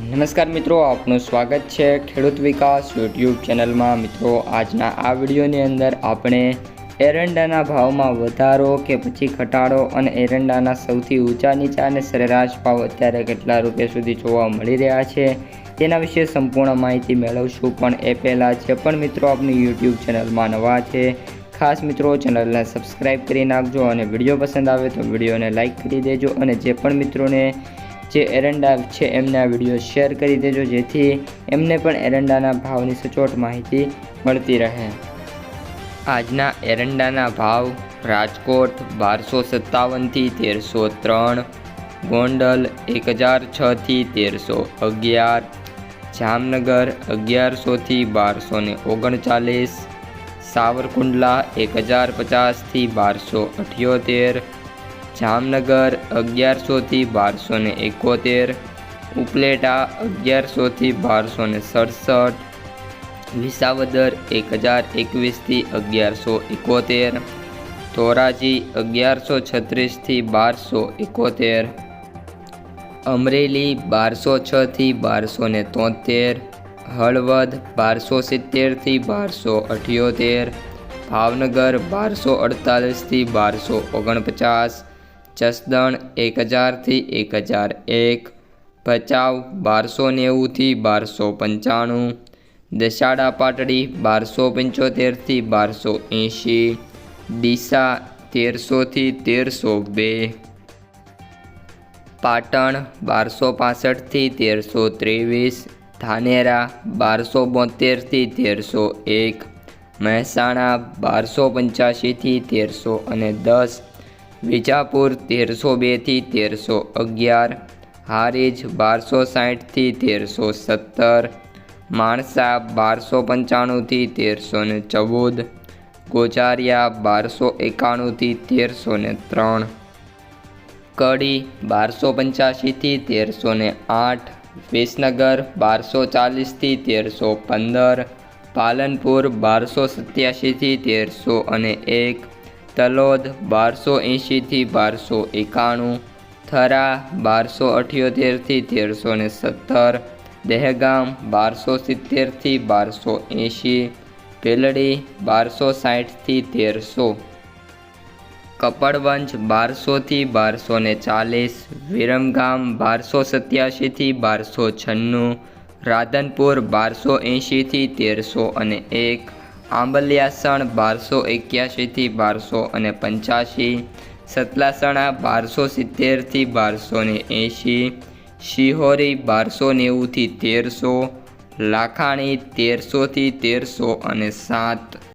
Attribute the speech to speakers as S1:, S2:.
S1: નમસ્કાર મિત્રો, આપનું સ્વાગત છે ખેડૂત વિકાસ યુટ્યુબ ચેનલમાં. મિત્રો, આજના આ વિડીયોની અંદર આપણે એરંડાના ભાવમાં વધારો કે પછી ઘટાડો અને એરંડાના સૌથી ઊંચા, નીચા અને સરેરાશ ભાવ અત્યારે કેટલા રૂપિયા સુધી જોવા મળી રહ્યા છે તેના વિશે સંપૂર્ણ માહિતી મેળવશું, પણ એ પહેલાં જે પણ મિત્રો આપની યુટ્યુબ ચેનલમાં નવા છે, ખાસ મિત્રો ચેનલને સબસ્ક્રાઈબ કરી નાખજો અને વીડિયો પસંદ આવે તો વિડીયોને લાઇક કરી દેજો અને જે પણ મિત્રોને જે એરંડા છે, એમને વીડિયો શેર કરી દેજો, જેથી એમને પણ એરંડાના ભાવની સચોટ માહિતી મળતી રહે. આજના એરંડાના ભાવ રાજકોટ બારસો સત્તાવનથી તેરસો ત્રણ, ગોંડલ એક હજાર છથી તેરસો અગિયાર, જામનગર અગિયારસોથી બારસો ને ઓગણચાલીસ, સાવરકુંડલા એક હજાર પચાસથી બારસો અઠ્યોતેર જામનગર અગિયારસોથી બારસો ને એકોતેર, ઉપલેટા અગિયારસોથી બારસો ને સડસઠ, વિસાવદર એક હજાર એકવીસથી અગિયારસો એકોતેર, ધોરાજી અગિયારસો છત્રીસથી બારસો એકોતેર, અમરેલી બારસો છથી બારસો ને તોતેર, હળવદ બારસો સિત્તેરથી બારસો અઠ્યોતેર, ભાવનગર બારસો અડતાલીસથી બારસો ઓગણપચાસ જસદણ એક હજારથી એક હજાર એક. ભચાઉ, બારસો નેવુંથી બારસો પંચાણું. દશાડા પાટડી, બારસો પંચોતેરથી બારસો એંશી. ડીસા તેરસોથી તેરસો બે. પાટણ, બારસો પાસઠથી તેરસો ત્રેવીસ. ધાનેરા, બારસો બોતેરથી તેરસો એક. મહેસાણા, બારસો પંચ્યાસીથી તેરસો અને દસ. વિજાપુર તેરસો બેથી તેરસો અગિયાર, હારીજ બારસો સાઠથી તેરસો સત્તર, માણસા બારસો પંચાણુંથી તેરસો ને ચૌદ ગોજારિયા બારસો એકાણુંથી તેરસો ને ત્રણ, કડી બારસો પંચ્યાસીથી તેરસો ને આઠ, વિસનગર બારસો ચાલીસથી તેરસો પંદર, પાલનપુર બારસો સત્યાસીથી તેરસો અને એક તલોદ બારસો એંશીથી બારસો એકાણું, થરા બારસો અઠ્યોતેરથી તેરસો ને સત્તર, દહેગામ બારસો સિત્તેરથી બારસો એંશી, પેલડી બારસો સાઠથી તેરસો, કપડવંજ બારસોથી બારસો ને ચાલીસ, વિરમગામ બારસો સત્યાસીથી બારસો છન્નું, રાધનપુર બારસો એંશીથી તેરસો અને એક આંબલિયાસણ બારસો એક્યાસીથી બારસો અને પંચ્યાસી સતલાસણા બારસો સિત્તેરથી બારસો ને એંશી, શિહોરી બારસો નેવુંથી તેરસો, લાખાણી તેરસોથી તેરસો અને સાત.